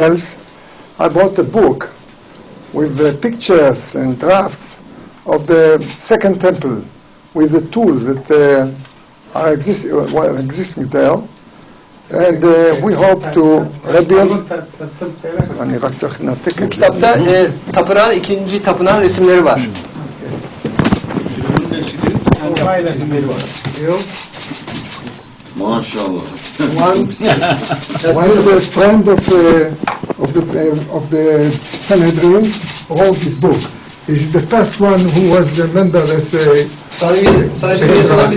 else, I bought a book with the pictures and drafts of the second temple with the tools that uh, are exist- were existing there. And uh, we hope to rebuild. אני רק צריך לנתק Bu את זה. kitapta e, tapınağın ikinci tapınağın resimleri var. Maşallah. one, one is a friend of, uh, of the uh, of the Sanhedrin wrote this book. He's the first one who was the member as a sadece sadece bir yazılan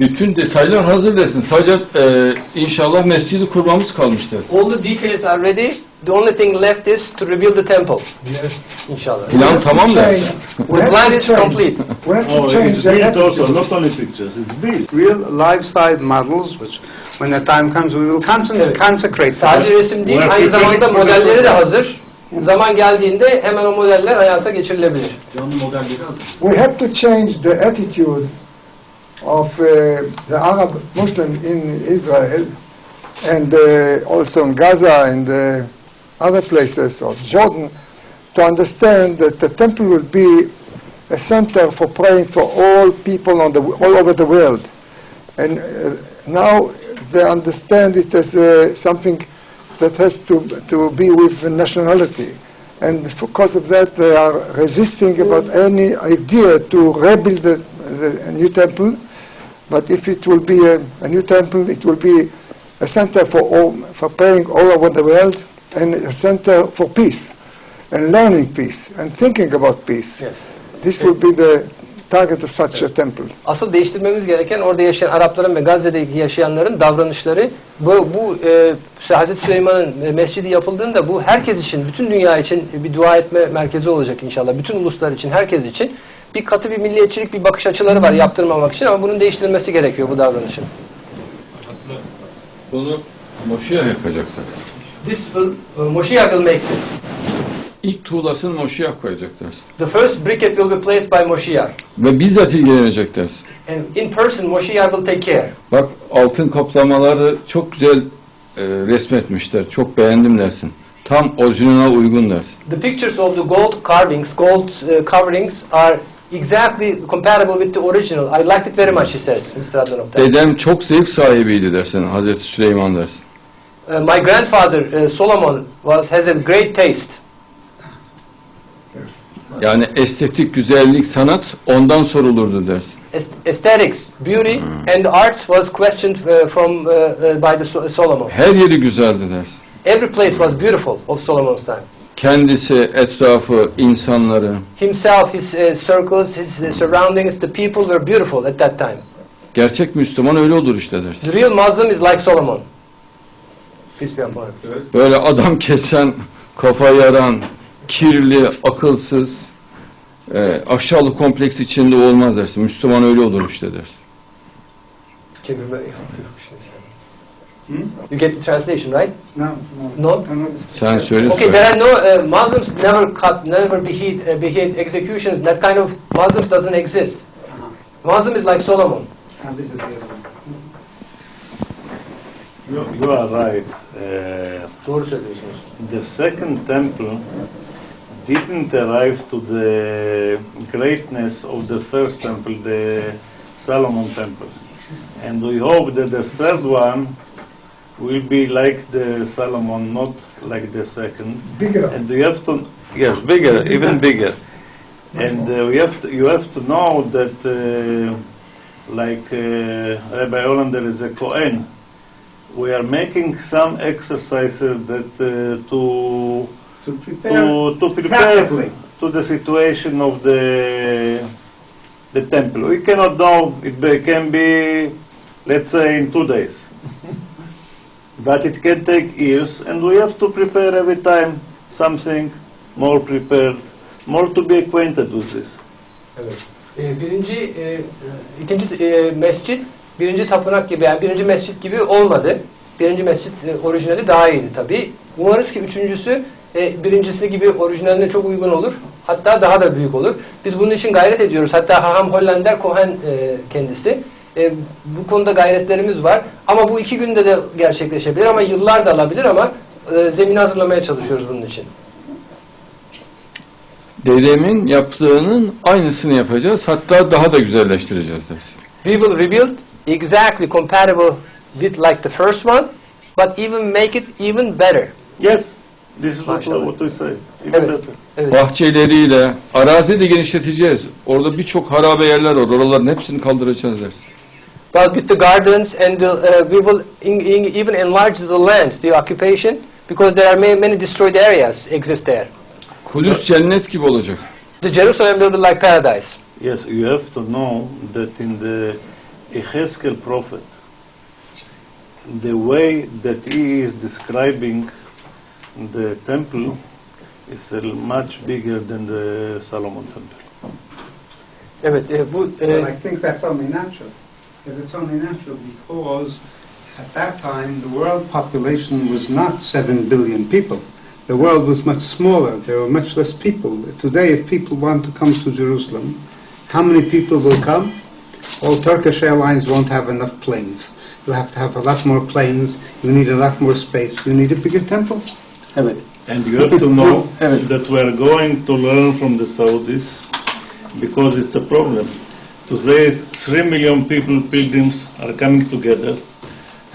Bütün detaylar hazır dersin. Sadece e, inşallah mescidi kurmamız kalmış dersin. All the details are ready. The only thing left is to rebuild the temple. Yes. İnşallah. Plan tamam we The plan is complete. We have to Oh, change it's the built also, attitude. not only pictures, it's built. real life-size models, which when the time comes, we will Evet. consecrate. Sadece resim değil, aynı zamanda modelleri de hazır. Zaman geldiğinde hemen o modeller hayata geçirilebilir. We have to change the attitude of uh, the Arab Muslim in Israel and uh, also in Gaza and uh, other places of Jordan to understand that the temple will be a center for praying for all people on the, all over the world. And uh, now they understand it as uh, something that has to, to be with nationality. And because of that, they are resisting about any idea to rebuild the, the a new temple. But if it will be a, a new temple, it will be a center for, all, for praying all over the world and a center for peace and learning peace and thinking about peace. Yes. This will be the target of such a temple. Asıl değiştirmemiz gereken orada yaşayan Arapların ve Gazze'deki yaşayanların davranışları. Bu, bu e, Hazreti Süleyman'ın e, mescidi yapıldığında bu herkes için, bütün dünya için bir dua etme merkezi olacak inşallah. Bütün uluslar için, herkes için. Bir katı bir milliyetçilik, bir bakış açıları var yaptırmamak için ama bunun değiştirilmesi gerekiyor bu davranışın. Bunu Moşi'ye yapacaklar. This will, uh, Moshiach will make this. İlk tuğlasını Moşi'ye koyacak dersin. The first briquette will be placed by Moshiach. Ve bizzat ilgilenecek dersin. And in person, Moshiach will take care. Bak altın kaplamaları çok güzel e, resmetmişler. Çok beğendim dersin. Tam orijinale uygun dersin. The pictures of the gold carvings, gold uh, coverings are exactly compatible with the original. I liked it very much, he says, Mr. Adlanov. Dedem çok zevk sahibiydi dersin. Hazreti Süleyman dersin. Uh, my grandfather, uh, Solomon, was, has a great taste. Yes. Yani estetik, güzellik, sanat ondan sorulurdu dersin. Aes- Aesthetics, beauty, and the arts was questioned uh, from uh, uh, by the So- Solomon. Her yeri güzeldi dersin. Every place was beautiful of Solomon's time. Kendisi, etrafı, insanları. Himself, his uh, circles, his uh, surroundings, the people were beautiful at that time. Gerçek Müslüman öyle olur işte dersin. The real Muslim is like Solomon. Peace be upon him. Böyle adam kesen, kafa yaran, kirli, akılsız, e, aşağılık kompleks içinde olmaz dersin. Müslüman öyle olur işte dersin. Can you, you get the translation, right? No, No? no. Sen söyle Okay, there are no uh, Muslims never cut, never behead, uh, behead executions. That kind of Muslims doesn't exist. Muslim is like Solomon. And this is the other. You, you are right. Uh, Doğru söylüyorsunuz. the second temple didn't arrive to the greatness of the first temple, the Solomon temple. And we hope that the third one will be like the Solomon, not like the second. Bigger. And you have to, yes, bigger, even bigger. And uh, we have to, you have to know that, uh, like uh, Rabbi Hollander is a Kohen, we are making some exercises that uh, to To prepare to to prepare practically. to the situation of the the temple. We cannot know it be, can be, let's say, in two days, but it can take years, and we have to prepare every time something more prepared, more to be acquainted with this. Evet. Ee, eh, birinci, e, ikinci e, mescit, birinci tapınak gibi, yani birinci mescit gibi olmadı. Birinci mescit e, orijinali daha iyiydi tabii. Umarız ki üçüncüsü e, birincisi gibi orijinaline çok uygun olur. Hatta daha da büyük olur. Biz bunun için gayret ediyoruz. Hatta Haham Hollander Cohen e, kendisi. E, bu konuda gayretlerimiz var. Ama bu iki günde de gerçekleşebilir ama yıllar da alabilir ama e, zemini hazırlamaya çalışıyoruz bunun için. Dedemin yaptığının aynısını yapacağız. Hatta daha da güzelleştireceğiz dersin. We will rebuild exactly compatible with like the first one, but even make it even better. Yes, this is what, what we say. Even Evet. better. Evet. Bahçeleriyle, arazi de genişleteceğiz. Orada birçok harabe yerler var. Oraların hepsini kaldıracağız dersin. But with the gardens and the, uh, we will in, in, even enlarge the land, the occupation, because there are many, many destroyed areas exist there. Kudüs cennet gibi olacak. The Jerusalem will be like paradise. Yes, you have to know that in the Ezekiel prophet, the way that he is describing the temple is a much bigger than the Solomon temple. Evet, e, bu e, But uh, I think that's only natural. And it's only natural because at that time the world population was not 7 billion people. The world was much smaller. There were much less people. Today, if people want to come to Jerusalem, how many people will come? All Turkish Airlines won't have enough planes. You'll have to have a lot more planes. You need a lot more space. You need a bigger temple. evet. And you have to know Evet. that we are going to learn from the Saudis because it's a problem. Today, three million people, pilgrims, are coming together.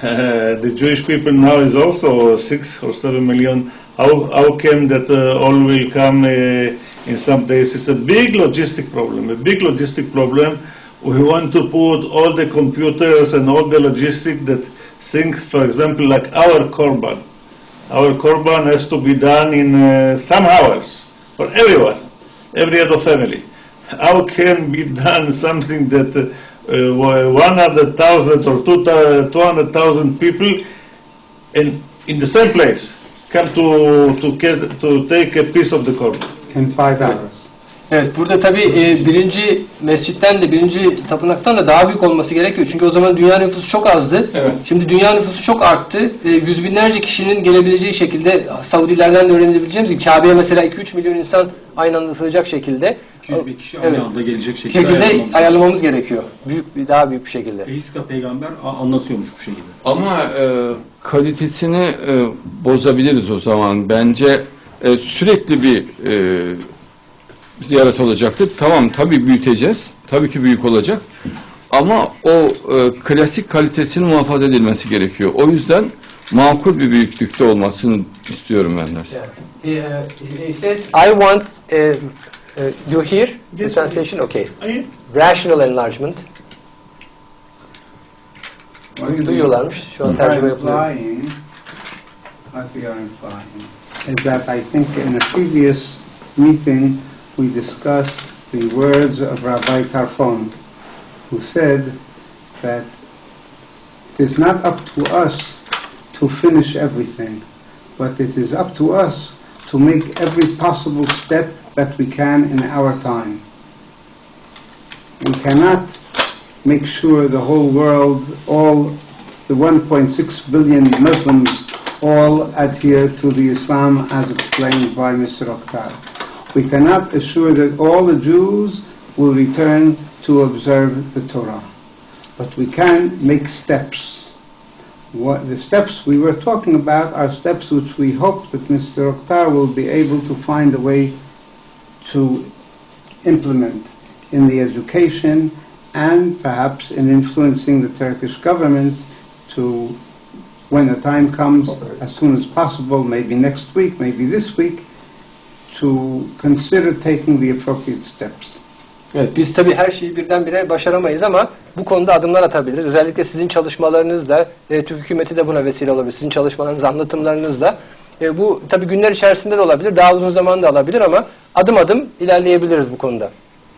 Uh, the Jewish people now is also six or seven million. How, how came that uh, all will come uh, in some days? It's a big logistic problem, a big logistic problem. We want to put all the computers and all the logistic that things, for example, like our korban. Our korban has to be done in uh, some hours for everyone, every other family. How can be done something that uh, uh, 100,000 or 200,000 people in, in the same place come to, to, get, to take a piece of the korban? In five hours. Evet, burada tabii e, birinci mescitten de birinci tapınaktan da daha büyük olması gerekiyor. Çünkü o zaman dünya nüfusu çok azdı. Evet. Şimdi dünya nüfusu çok arttı. E, yüz binlerce kişinin gelebileceği şekilde Saudilerden de öğrenebileceğimiz gibi Kabe'ye mesela 2-3 milyon insan aynı anda sığacak şekilde 200 bin kişi Evet. aynı anda gelecek şekilde, şekilde ayarlamamız. ayarlamamız gerekiyor. Büyük bir daha büyük bir şekilde. Ehiska peygamber a- anlatıyormuş bu şekilde. Ama e, kalitesini e, bozabiliriz o zaman. Bence e, sürekli bir e, ziyaret olacaktır. Tamam tabii büyüteceğiz. Tabii ki büyük olacak. Ama o e, klasik kalitesinin muhafaza edilmesi gerekiyor. O yüzden makul bir büyüklükte olmasını istiyorum ben dersin. Yeah. He, he says, I want, uh, uh, do you hear the translation? Okay. Rational enlargement. Duyuyorlarmış. Şu an tercüme yapılıyor. implying, what we are implying, is that I think in a previous meeting we discussed the words of Rabbi Tarfon, who said that it is not up to us to finish everything, but it is up to us to make every possible step that we can in our time. We cannot make sure the whole world, all the 1.6 billion Muslims, all adhere to the Islam as explained by Mr. Akhtar. We cannot assure that all the Jews will return to observe the Torah. But we can make steps. What, the steps we were talking about are steps which we hope that Mr. Akhtar will be able to find a way to implement in the education and perhaps in influencing the Turkish government to, when the time comes, as soon as possible, maybe next week, maybe this week, to consider taking the appropriate steps. Evet, biz tabii her şeyi birdenbire başaramayız ama bu konuda adımlar atabiliriz. Özellikle sizin çalışmalarınızla, e, Türk hükümeti de buna vesile olabilir. Sizin çalışmalarınız, anlatımlarınızla. E, bu tabii günler içerisinde de olabilir, daha uzun zaman da alabilir ama adım adım ilerleyebiliriz bu konuda.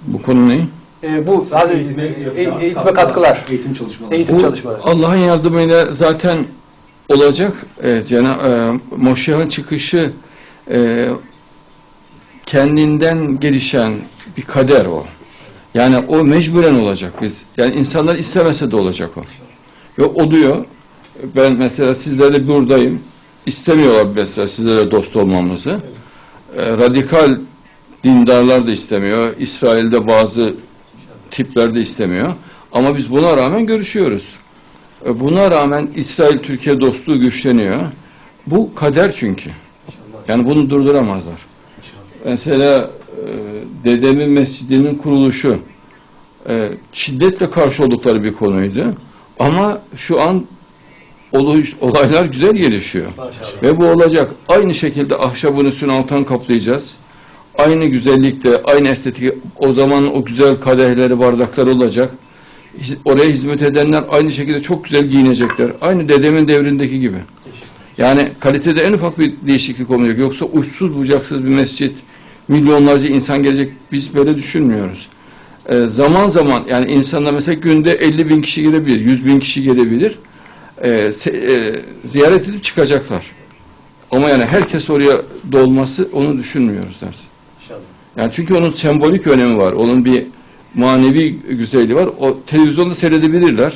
Bu konu ne? E, bu hazır, Eğitime, e, yapacağımız eğitime katkılar, Eğitim çalışmaları. eğitim Bu çalışmaları. Allah'ın yardımıyla zaten olacak. E, Cenab e, Moşyah'ın çıkışı e, kendinden gelişen bir kader o. Yani o mecburen olacak biz. Yani insanlar istemese de olacak o. Ve o diyor ben mesela sizlerle buradayım. İstemiyorlar mesela sizlere dost olmamızı. E, radikal dindarlar da istemiyor. İsrail'de bazı tipler de istemiyor. Ama biz buna rağmen görüşüyoruz. E, Buna rağmen İsrail-Türkiye dostluğu güçleniyor. Bu kader çünkü. Yani bunu durduramazlar. Mesela e, dedemin mescidinin kuruluşu e, şiddetle karşı oldukları bir konuydu. Ama şu an olaylar güzel gelişiyor. Ve bu olacak. Aynı şekilde ahşabın üstünü alttan kaplayacağız. Aynı güzellikte, aynı estetik, o zaman o güzel kadehleri, bardaklar olacak. Oraya hizmet edenler aynı şekilde çok güzel giyinecekler. Aynı dedemin devrindeki gibi. Yani kalitede en ufak bir değişiklik olmayacak. Yoksa uçsuz bucaksız bir mescit, milyonlarca insan gelecek. Biz böyle düşünmüyoruz. Ee, zaman zaman yani insanlar mesela günde 50 bin kişi gelebilir, 100 bin kişi gelebilir. Ee, se- e, ziyaret edip çıkacaklar. Ama yani herkes oraya dolması onu düşünmüyoruz dersin. Yani çünkü onun sembolik önemi var. Onun bir manevi güzelliği var. O televizyonda seyredebilirler.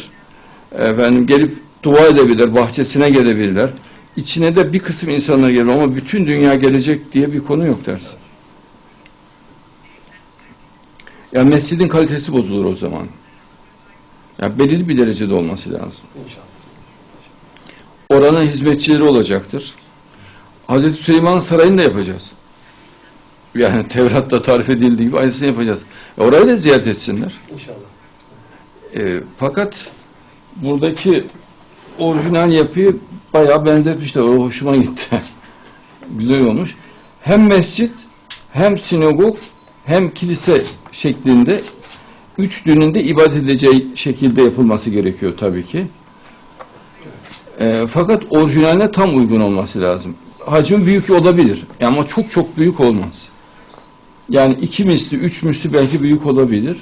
Efendim gelip dua edebilirler, bahçesine gelebilirler. İçine de bir kısım insanlar gelir ama bütün dünya gelecek diye bir konu yok dersin. Yani mescidin kalitesi bozulur o zaman. Yani belirli bir derecede olması lazım. Oranın hizmetçileri olacaktır. Hazreti Süleyman Sarayı'nı da yapacağız. Yani Tevrat'ta tarif edildiği gibi aynısını yapacağız. E orayı da ziyaret etsinler. İnşallah. E, fakat buradaki orijinal yapıyı bayağı benzetmişler. O hoşuma gitti. Güzel olmuş. Hem mescit, hem sinagog, hem kilise şeklinde üç dinin de ibadet edeceği şekilde yapılması gerekiyor tabii ki. E, fakat orijinaline tam uygun olması lazım. Hacmi büyük olabilir ama çok çok büyük olmaz. Yani iki misli, üç misli belki büyük olabilir.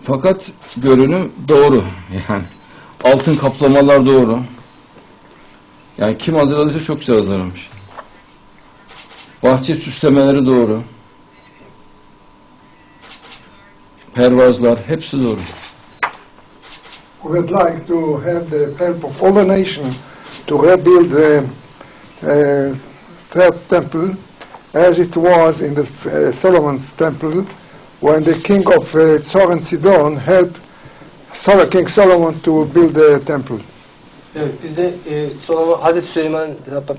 Fakat görünüm doğru. Yani altın kaplamalar doğru. Yani kim hazırladıysa çok güzel hazırlamış. Bahçe süslemeleri doğru. Pervazlar hepsi doğru. We would like to have the help of all the nation to rebuild the uh, third temple as it was in the uh, Solomon's temple when the king of uh, Soren Sidon helped Sol- King Solomon to build the temple. Evet, biz de e, Solomon, Hazreti Süleyman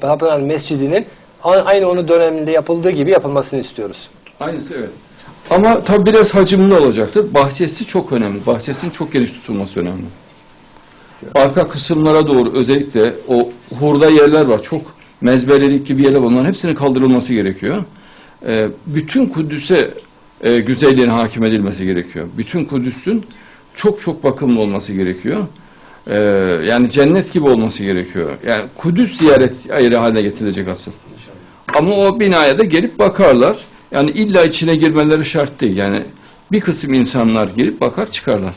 Tapınan Mescidi'nin aynı onun döneminde yapıldığı gibi yapılmasını istiyoruz. Aynısı evet. Ama tabi biraz hacimli olacaktır. Bahçesi çok önemli. Bahçesinin çok geniş tutulması önemli. Arka kısımlara doğru özellikle o hurda yerler var. Çok mezbelelik gibi yerler var. Onların hepsinin kaldırılması gerekiyor. Ee, bütün Kudüs'e e, güzelliğin hakim edilmesi gerekiyor. Bütün Kudüs'ün çok çok bakımlı olması gerekiyor. Ee, yani cennet gibi olması gerekiyor. Yani Kudüs ziyaret yeri haline getirilecek asıl. Ama o binaya da gelip bakarlar. Yani illa içine girmeleri şart değil. Yani bir kısım insanlar gelip bakar çıkarlar.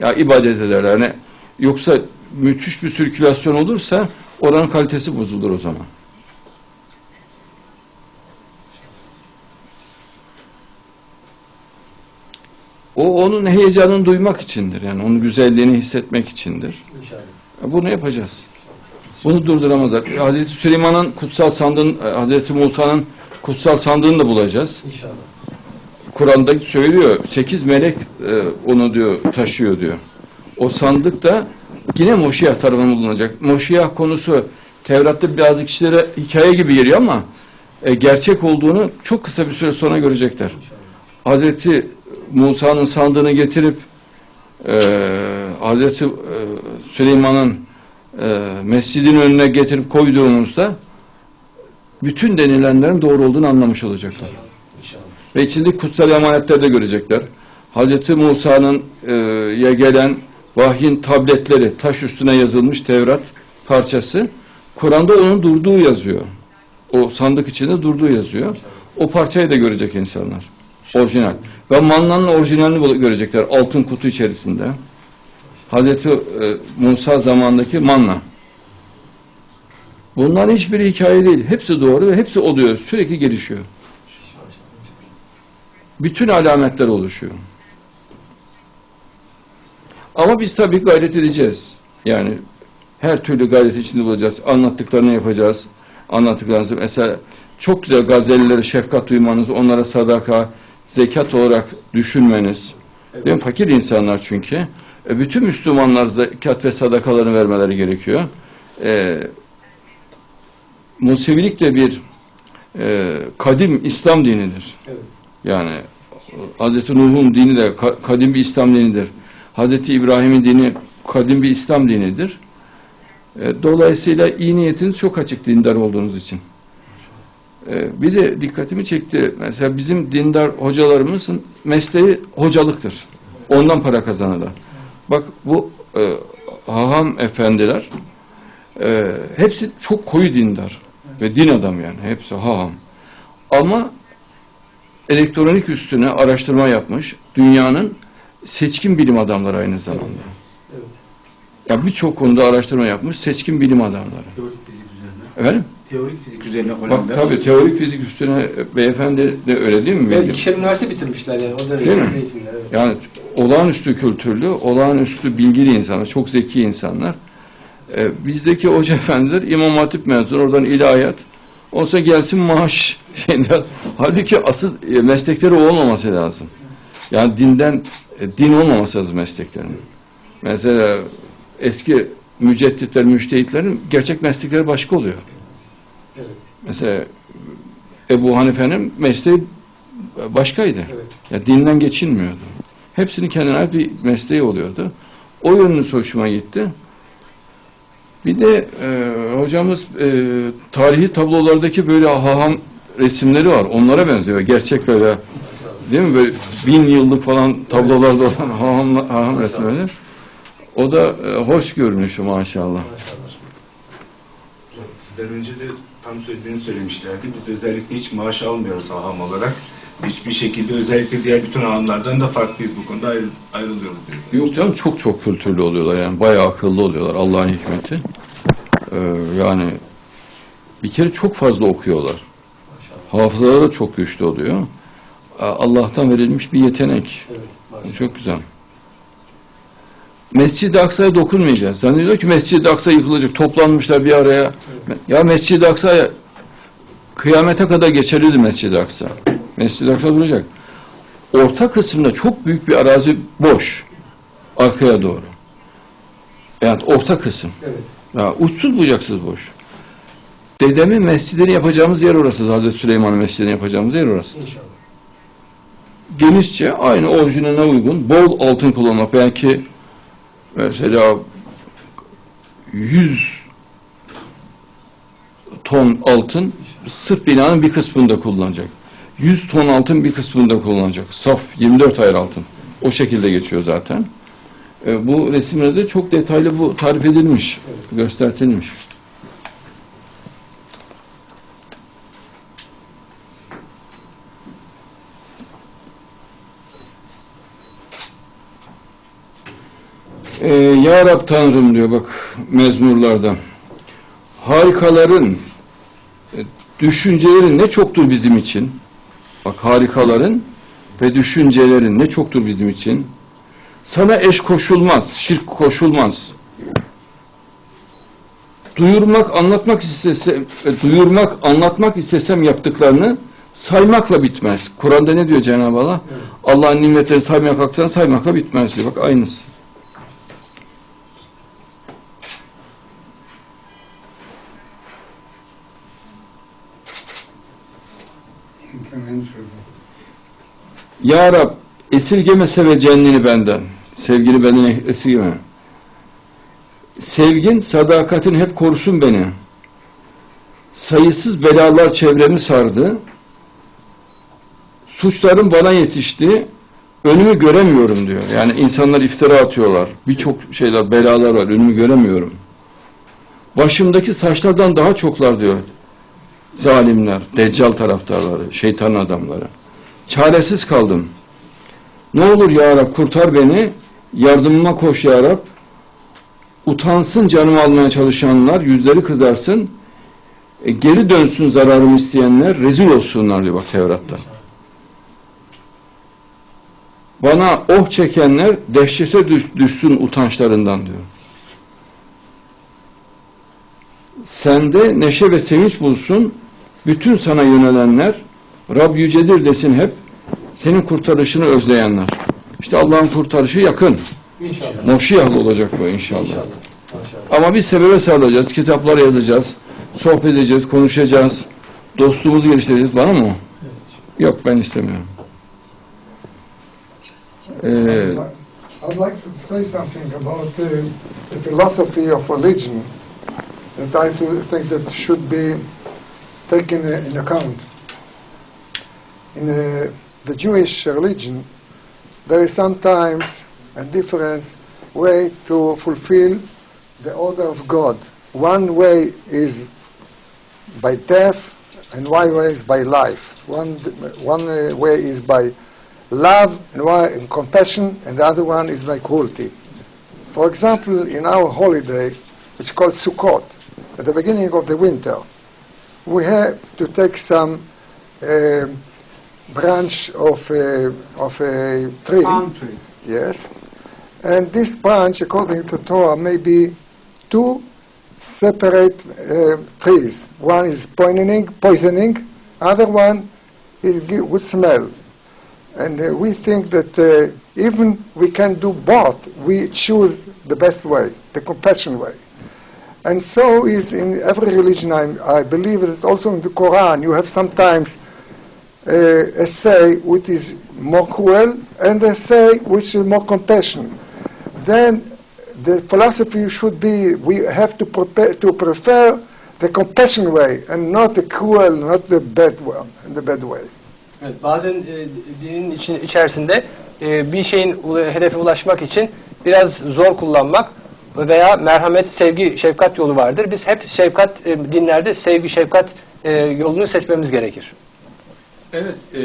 Ya ibadet ederler. Yani yoksa müthiş bir sirkülasyon olursa oranın kalitesi bozulur o zaman. O onun heyecanını duymak içindir. Yani onun güzelliğini hissetmek içindir. İnşallah. Bunu yapacağız. Bunu durduramazlar. Hazreti Süleyman'ın kutsal sandığın, Hazreti Musa'nın kutsal sandığını da bulacağız. İnşallah. Kur'an'da söylüyor. Sekiz melek e, onu diyor taşıyor diyor. O sandık da yine Moşiyah tarafından bulunacak. Moşiyah konusu Tevrat'ta bazı kişilere hikaye gibi geliyor ama e, gerçek olduğunu çok kısa bir süre sonra görecekler. Hazreti Musa'nın sandığını getirip e, Hazreti e, Süleyman'ın e, mescidin önüne getirip koyduğumuzda bütün denilenlerin doğru olduğunu anlamış olacaklar. Ve içindeki kutsal emanetleri de görecekler. Hazreti Musa'nın e, ya gelen vahyin tabletleri, taş üstüne yazılmış Tevrat parçası, Kur'an'da onun durduğu yazıyor. O sandık içinde durduğu yazıyor. O parçayı da görecek insanlar. Orijinal. Ve mannanın orijinalini görecekler altın kutu içerisinde. Hazreti e, Musa zamanındaki manna. Bunların hiçbiri hikaye değil. Hepsi doğru ve hepsi oluyor. Sürekli gelişiyor. Bütün alametler oluşuyor. Ama biz tabii gayret edeceğiz. Yani her türlü gayret içinde bulacağız. Anlattıklarını yapacağız. Anlattıklarınızı mesela çok güzel gazelleri şefkat duymanız, onlara sadaka, zekat olarak düşünmeniz, Değil mi? Fakir insanlar çünkü. E, bütün Müslümanlar zekat ve sadakalarını vermeleri gerekiyor. E, Musevilik de bir e, kadim İslam dinidir. Evet. Yani Hz. Nuh'un dini de ka- kadim bir İslam dinidir. Hz. İbrahim'in dini kadim bir İslam dinidir. E, dolayısıyla iyi niyetiniz çok açık dindar olduğunuz için. E, bir de dikkatimi çekti. Mesela bizim dindar hocalarımızın mesleği hocalıktır. Ondan para kazanırlar. Bak bu e, haham efendiler e, hepsi çok koyu dindar ve din adam yani hepsi haham. Ama elektronik üstüne araştırma yapmış dünyanın seçkin bilim adamları aynı zamanda. Evet. Ya birçok konuda araştırma yapmış seçkin bilim adamları. Teorik fizik üzerine. Efendim? Teorik fizik üzerine Bak falan der. tabii teorik fizik üstüne e, beyefendi de öyle değil mi? Evet, ikişer üniversite bitirmişler yani o dönem Değil mi? eğitimler. Evet. Yani olağanüstü kültürlü, olağanüstü bilgili insanlar, çok zeki insanlar. Ee, bizdeki hoca efendiler İmam Hatip mezunu, oradan ilahiyat. Olsa gelsin maaş şeyler. Halbuki asıl e, meslekleri olmaması lazım. Yani dinden, e, din olmaması lazım mesleklerinin. Mesela eski mücedditler, müştehitlerin gerçek meslekleri başka oluyor. Evet. Mesela Ebu Hanife'nin mesleği başkaydı. Evet. Ya dinden geçinmiyordu. Hepsinin kendine bir mesleği oluyordu. O yönünüz hoşuma gitti. Bir de e, hocamız e, tarihi tablolardaki böyle haham resimleri var. Onlara benziyor. Gerçek böyle değil mi? Böyle bin yıllık falan tablolarda olan haham, haham resimleri. O da e, hoş görünüşü maşallah. Sizden önce de tam söylediğini söylemişlerdi. Biz özellikle hiç maaş almıyoruz haham olarak. Hiçbir şekilde özellikle diğer bütün hahamlardan da farklıyız bu konuda ayrı, ayrılıyoruz diye. Yok canım çok çok kültürlü oluyorlar yani bayağı akıllı oluyorlar Allah'ın hikmeti. Ee, yani bir kere çok fazla okuyorlar. Hafızaları çok güçlü oluyor. Ee, Allah'tan verilmiş bir yetenek. Evet. Çok güzel. Mescid-i Aksa'ya dokunmayacağız. Zannediyor ki Mescid-i Aksa yıkılacak. Toplanmışlar bir araya. Ya Mescid-i Aksa kıyamete kadar geçerliydi Mescid-i Aksa. Mescid-i Aksa duracak. Orta kısımda çok büyük bir arazi boş. Arkaya doğru. Yani orta kısım. Evet. Ya uçsuz bucaksız boş. Dedemin mescidini yapacağımız yer orası. Hazreti Süleyman'ın mescidini yapacağımız yer orası. İnşallah. genişçe aynı orijinaline uygun bol altın kullanmak belki mesela 100 ton altın sırf binanın bir kısmında kullanacak. 100 ton altın bir kısmında kullanacak. Saf 24 ayar altın. O şekilde geçiyor zaten. E, bu resimlerde çok detaylı bu tarif edilmiş, göstertilmiş. Ee, ya Rab Tanrım diyor bak mezmurlarda. Harikaların, düşüncelerin ne çoktur bizim için. Bak harikaların ve düşüncelerin ne çoktur bizim için. Sana eş koşulmaz, şirk koşulmaz. Duyurmak, anlatmak istesem, e, duyurmak, anlatmak istesem yaptıklarını saymakla bitmez. Kur'an'da ne diyor Cenab-ı Allah? Allah'ın nimetlerini saymaya kalksan saymakla bitmez diyor. Bak aynısı. Ya Rab esirgeme seveceğini benden. Sevgini benden esirgeme. Sevgin, sadakatin hep korusun beni. Sayısız belalar çevremi sardı. Suçlarım bana yetişti. Önümü göremiyorum diyor. Yani insanlar iftira atıyorlar. Birçok şeyler, belalar var. Önümü göremiyorum. Başımdaki saçlardan daha çoklar diyor. Zalimler, deccal taraftarları, şeytan adamları. Çaresiz kaldım. Ne olur ya Rab kurtar beni. Yardımıma koş ya Rab. Utansın canımı almaya çalışanlar, yüzleri kızarsın. E, geri dönsün zararımı isteyenler, rezil olsunlar diyor bak Tevrat'ta. Bana oh çekenler dehşete düş- düşsün utançlarından diyor. Sende neşe ve sevinç bulsun bütün sana yönelenler Rab yücedir desin hep senin kurtarışını özleyenler. İşte Allah'ın kurtarışı yakın. İnşallah. Moşiyahlı olacak bu inşallah. İnşallah. Maşallah. Ama biz sebebe sarılacağız, kitaplar yazacağız, sohbet edeceğiz, konuşacağız, dostluğumuzu geliştireceğiz. Bana mı? o? Yok ben istemiyorum. Ee, I'd like to say something about uh, the philosophy of religion that I think that should be taken in account. In uh, the Jewish religion, there is sometimes a different way to fulfill the order of God. One way is by death, and one way is by life. One, one uh, way is by love and, one, and compassion, and the other one is by cruelty. For example, in our holiday, which is called Sukkot, at the beginning of the winter, we have to take some uh, branch of a, of a tree. Palm tree. Yes. And this branch, according to Torah, may be two separate uh, trees. One is poisoning, poisoning, other one is good smell. And uh, we think that uh, even we can do both, we choose the best way, the compassion way. And so is in every religion. I, I believe that also in the Quran you have sometimes a say which is more cruel and a say which is more compassion. Then the philosophy should be we have to, prepare, to prefer the compassion way and not the cruel, not the bad one, the bad way. Evet, bazen e, dinin için, içerisinde e, bir şeyin hedefe ulaşmak için biraz zor kullanmak veya merhamet, sevgi, şefkat yolu vardır. Biz hep şefkat e, dinlerde sevgi, şefkat e, yolunu seçmemiz gerekir. Evet, e,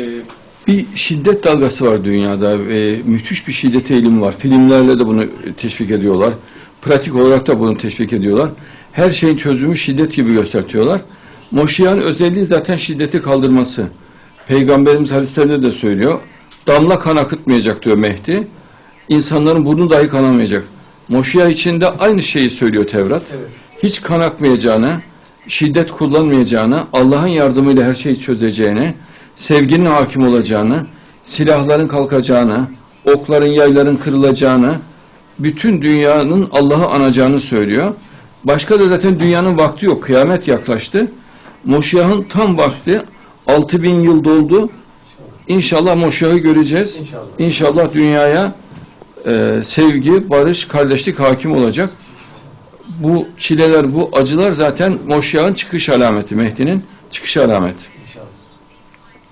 bir şiddet dalgası var dünyada ve müthiş bir şiddet eğilimi var. Filmlerle de bunu teşvik ediyorlar. Pratik olarak da bunu teşvik ediyorlar. Her şeyin çözümü şiddet gibi göstertiyorlar. Moşiyan özelliği zaten şiddeti kaldırması. Peygamberimiz hadislerinde de söylüyor. Damla kan akıtmayacak diyor Mehdi. İnsanların burnu dahi kanamayacak. Moşiya içinde aynı şeyi söylüyor Tevrat. Evet. Hiç kan akmayacağını, şiddet kullanmayacağını, Allah'ın yardımıyla her şeyi çözeceğini, sevginin hakim olacağını, silahların kalkacağını, okların, yayların kırılacağını, bütün dünyanın Allah'ı anacağını söylüyor. Başka da zaten dünyanın vakti yok. Kıyamet yaklaştı. Moşiyah'ın tam vakti 6000 yıl doldu. İnşallah Moşiyah'ı göreceğiz. İnşallah. İnşallah dünyaya e, sevgi, barış, kardeşlik hakim olacak. Bu çileler, bu acılar zaten Moşiyah'ın çıkış alameti, Mehdi'nin çıkış alameti.